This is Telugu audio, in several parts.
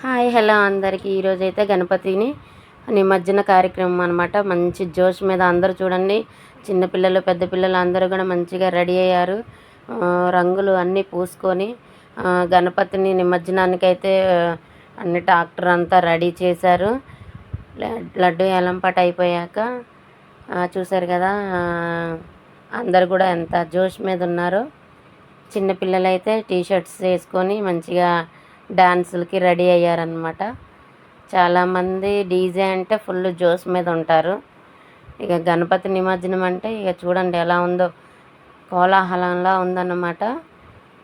హాయ్ హలో అందరికీ. ఈరోజు అయితే గణపతిని నిమజ్జన కార్యక్రమం అనమాట మంచి జోష్ మీద అందరూ చూడండి. చిన్నపిల్లలు పెద్ద పిల్లలు అందరూ కూడా మంచిగా రెడీ అయ్యారు. రంగులు అన్నీ పూసుకొని గణపతిని నిమజ్జనానికైతే అన్ని ట్రాక్టర్ అంతా రెడీ చేశారు. లడ్డు ఏలంపాట అయిపోయాక చూశారు కదా అందరు కూడా ఎంత జోష్ మీద ఉన్నారో. చిన్నపిల్లలైతే టీ షర్ట్స్ వేసుకొని మంచిగా డాన్సులకి రెడీ అయ్యారనమాట చాలామంది డీజే అంటే ఫుల్ జోస్ మీద ఉంటారు. ఇక గణపతి నిమజ్జనం అంటే ఇక చూడండి ఎలా ఉందో కోలాహలంలా ఉందన్నమాట.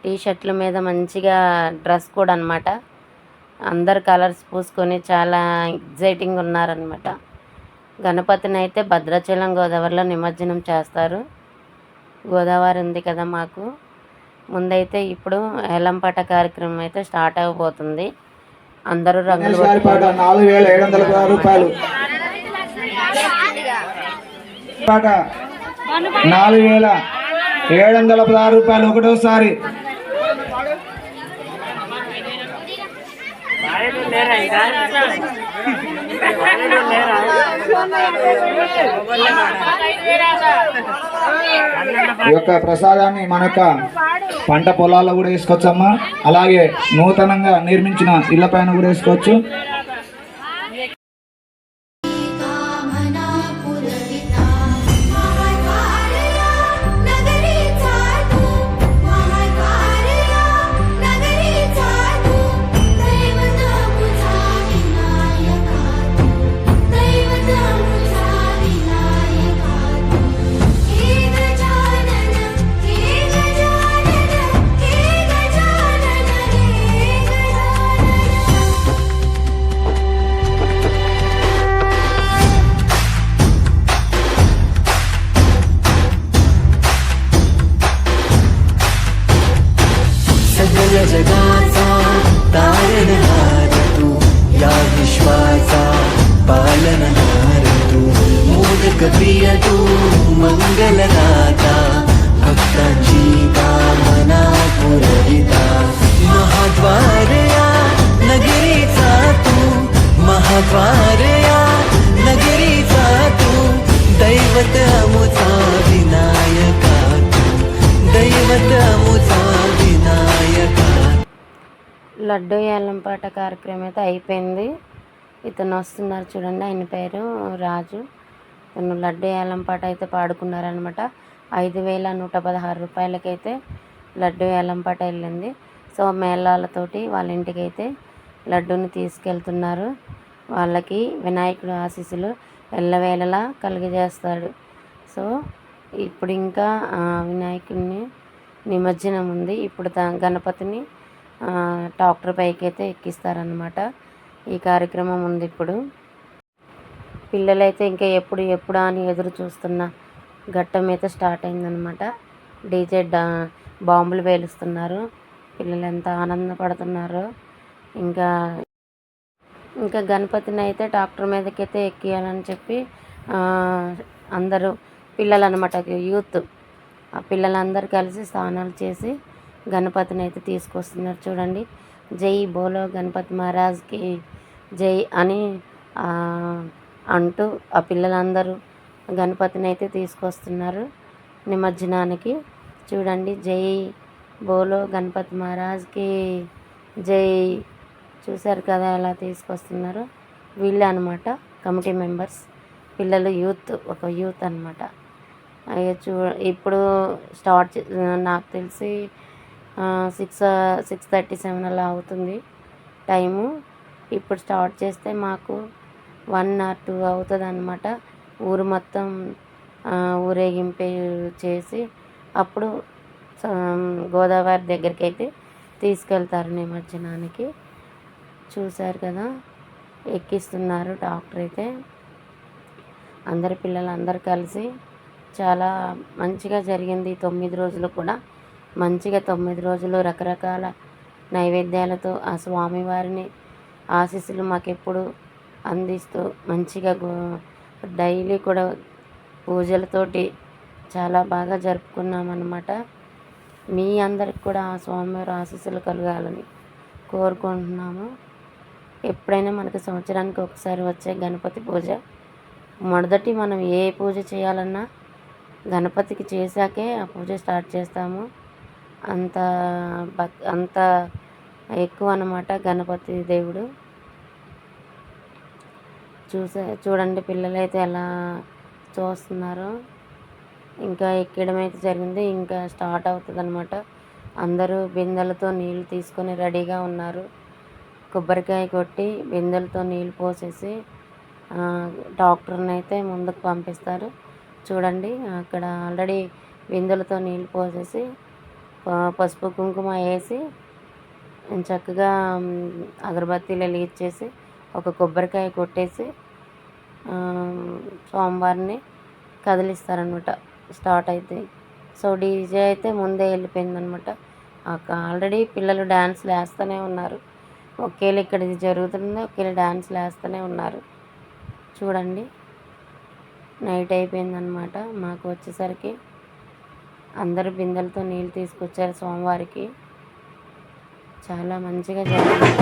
టీ షర్ట్ల మీద మంచిగా డ్రెస్ కూడా అనమాట అందరు కలర్స్ పూసుకొని చాలా ఎగ్జైటింగ్ ఉన్నారనమాట గణపతిని అయితే భద్రాచలం గోదావరిలో నిమజ్జనం చేస్తారు. గోదావరి ఉంది కదా మాకు. ముందైతే ఇప్పుడు ఏలంపాట కార్యక్రమం అయితే స్టార్ట్ అవ్వబోతుంది అందరూ రంగులు నాలుగు వేల ఏడు వందల రూపాయలు. నాలుగు వేల ఏడు వందల పదహారు రూపాయలు ఒకటోసారి. ఈ యొక్క ప్రసాదాన్ని మన యొక్క పంట పొలాల్లో కూడా వేసుకోవచ్చమ్మా. అలాగే నూతనంగా నిర్మించిన ఇళ్ళ పైన కూడా వేసుకోవచ్చు. मंगलदाता भक्तांची कामना पुरविता महाद्वार या नगरीचा तू महाद्वार या नगरीचा तू दैवत अमुचा विनायका तू दैवत अमुचा विनायका లడ్డు ఏలంపాట కార్యక్రమం అయితే అయిపోయింది ఇతను వస్తున్నారు చూడండి ఆయన పేరు రాజు తను లడ్డు ఏలంపాట అయితే పాడుకున్నారనమాట ఐదు వేల నూట పదహారు రూపాయలకైతే లడ్డు ఏలంపాట వెళ్ళింది. సో మేళాలతోటి వాళ్ళ ఇంటికి అయితే లడ్డూని తీసుకెళ్తున్నారు. వాళ్ళకి వినాయకుడు ఆశీస్సులు ఎల్లవేళలా కలుగజేస్తాడు. సో ఇప్పుడు ఇంకా వినాయకుడిని నిమజ్జనం ఉంది. ఇప్పుడు గణపతిని ట్రాక్టర్ పైకి అయితే ఎక్కిస్తారనమాట ఈ కార్యక్రమం ఉంది ఇప్పుడు. పిల్లలైతే ఇంకా ఎప్పుడు ఎప్పుడు అని ఎదురు చూస్తున్న ఘట్టం అయితే స్టార్ట్ అయిందనమాట డీజే డా బాంబులు పేలుస్తున్నారు. పిల్లలు ఎంత ఆనందపడుతున్నారు. ఇంకా ఇంకా గణపతిని అయితే ట్రాక్టర్ మీదకైతే ఎక్కియాలని చెప్పి అందరూ పిల్లలు అనమాట యూత్. ఆ పిల్లలందరూ కలిసి స్నానాలు చేసి గణపతిని అయితే తీసుకొస్తున్నారు చూడండి. జై బోలో గణపతి మహారాజ్కి జై అని అంటూ ఆ పిల్లలందరూ గణపతిని అయితే తీసుకొస్తున్నారు నిమజ్జనానికి. చూడండి జై బోలో గణపతి మహారాజ్కి జై. చూశారు కదా ఎలా తీసుకొస్తున్నారు. వీళ్ళే అనమాట కమిటీ మెంబర్స్. పిల్లలు యూత్ ఒక యూత్ అనమాట అయ్యో చూ ఇప్పుడు స్టార్ట్ చే- నాకు తెలిసి సిక్స్ సిక్స్ థర్టీ సెవెన్ అలా అవుతుంది టైము. ఇప్పుడు స్టార్ట్ చేస్తే మాకు వన్ ఆర్ టూ అవుతుంది అనమాట ఊరు మొత్తం ఊరేగింపు చేసి అప్పుడు గోదావరి దగ్గరికి అయితే తీసుకెళ్తారు నిమజ్జనానికి. చూశారు కదా ఎక్కిస్తున్నారు డాక్టర్ అయితే. అందరి పిల్లలు అందరు కలిసి చాలా మంచిగా జరిగింది తొమ్మిది రోజులు కూడా. మంచిగా తొమ్మిది రోజులు రకరకాల నైవేద్యాలతో ఆ స్వామివారిని ఆశీస్సులు మాకెప్పుడు అందిస్తూ మంచిగా డైలీ కూడా పూజలతోటి చాలా బాగా జరుపుకున్నామన్నమాట. మీ అందరికి కూడా ఆ స్వామివారి ఆశీస్సులు కలగాలని కోరుకుంటున్నాము. ఎప్పుడైనా మనకి సంవత్సరానికి ఒకసారి వచ్చే గణపతి పూజ మొదటి మనం ఏ పూజ చేయాలన్నా గణపతికి చేశాకే ఆ పూజ స్టార్ట్ చేస్తాము. అంత భక్ అంత ఎక్కువ అన్నమాట గణపతి దేవుడు. చూసే చూడండి పిల్లలైతే ఎలా చూస్తున్నారో. ఇంకా ఎక్కడం అయితే జరిగింది ఇంకా స్టార్ట్ అవుతుంది అనమాట అందరూ బిందెలతో నీళ్ళు తీసుకొని రెడీగా ఉన్నారు. కొబ్బరికాయ కొట్టి బిందెలతో నీళ్ళు పోసేసి డాక్టర్ని అయితే ముందుకు పంపిస్తారు. చూడండి అక్కడ ఆల్రెడీ బిందెలతో నీళ్ళు పోసేసి పసుపు కుంకుమ వేసి చక్కగా అగరబత్తి అగరబత్తీలు వెలిగించేసి ఒక కొబ్బరికాయ కొట్టేసి స్వామివారిని కదిలిస్తారనమాట స్టార్ట్ అయితే. సో డీజే అయితే ముందే వెళ్ళిపోయిందనమాట ఆల్రెడీ పిల్లలు డ్యాన్స్లు వేస్తూనే ఉన్నారు. ఒకేళ్ళు ఇక్కడ ఇది జరుగుతుంది ఒకేళ్ళు డ్యాన్స్లు వేస్తూనే ఉన్నారు. చూడండి. నైట్ అయిపోయిందనమాట మాకు వచ్చేసరికి అందరు బిందెలతో నీళ్ళు తీసుకొచ్చారు సోమవారికి చాలా మంచిగా జరిగింది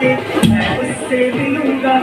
दे मैं उससे मिलूँगा